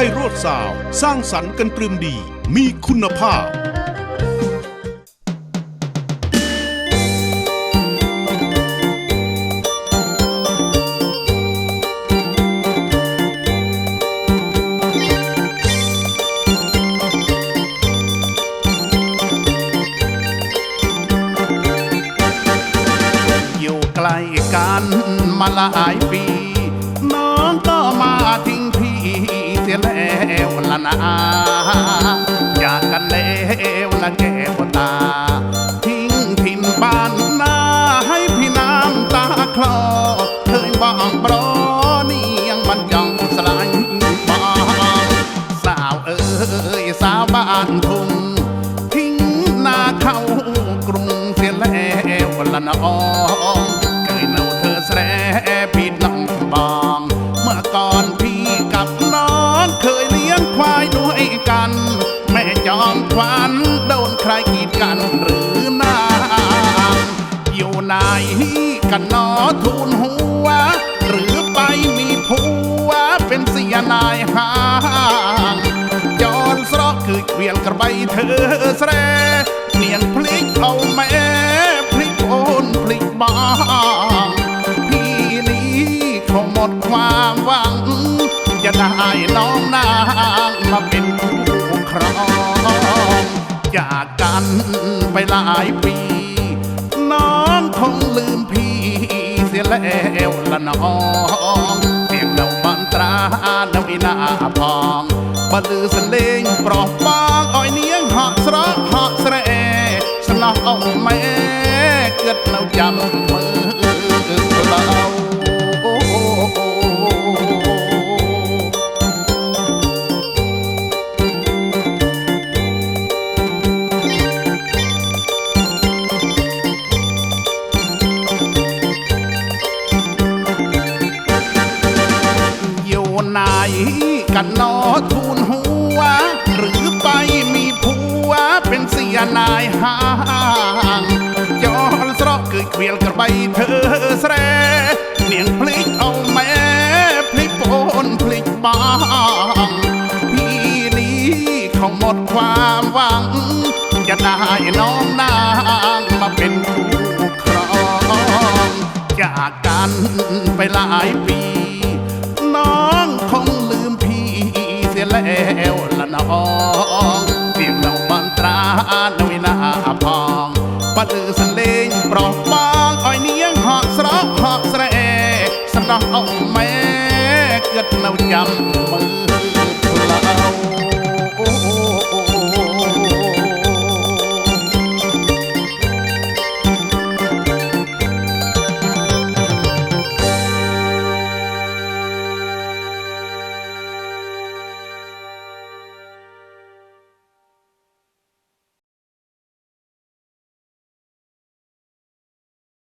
พโรธสาว สร้างสรรค์กันตรึมดี มีคุณภาพ อยู่ใกล้กันมาหลายปี น้องก็มาที่ เสียแล้วละนาอยากกันแล้วละแก้วตา ทิ้งถิ่นบ้านนาให้พี่น้ำตาคลอเคยบ้างบรอนี่ยังมันจังสลายบ้างสาวเอ้ยสาวบ้านทุ่งทิ้งนาเข้ากรุงเสียแล้วละน้อ จอมควันโดนใครกีดกันหรือนางอยู่ไหนกันนอทูลหัว หรือไปมีผัวเป็นเสียนายห่างจอนสรอกคือเกวียนกระใบเธอแสรเนียนพลิกเอาแม่พลิกโอนพลิกบางพี่นี้เขาหมดความหวังจะได้น้องนางมาเป็นคู่ครอง จากกันไปหลายปี น้องคงลืมพี่เสียแล้วละน้องเพียงเดาบันตราเดาอีนาพองบลือสเลงปลอบปางอ้อยเนียงหอกสระหอกสระเอสนองแม่เกิดเราจำ ไหนกันนอทูลหัว หรือไปมีผัวเป็นเสียนายห่างจอนสรอกเกิดเกวียนกระใบเธอแสรเนียงพลิกเอาแม่พลิกโอนพลิกบางพี่นี้เขาหมดความหวัง จะได้น้องนางมาเป็นคู่ครองจากกันไปหลายปี វលណអងពីនៅបានត្រានៅណាផងបាត់ឬសលេងប្រោះបងឲ្យនាងហក់ស្រោហក់ស្រែសំដោះអុកម៉ែគិតនៅចាំមើល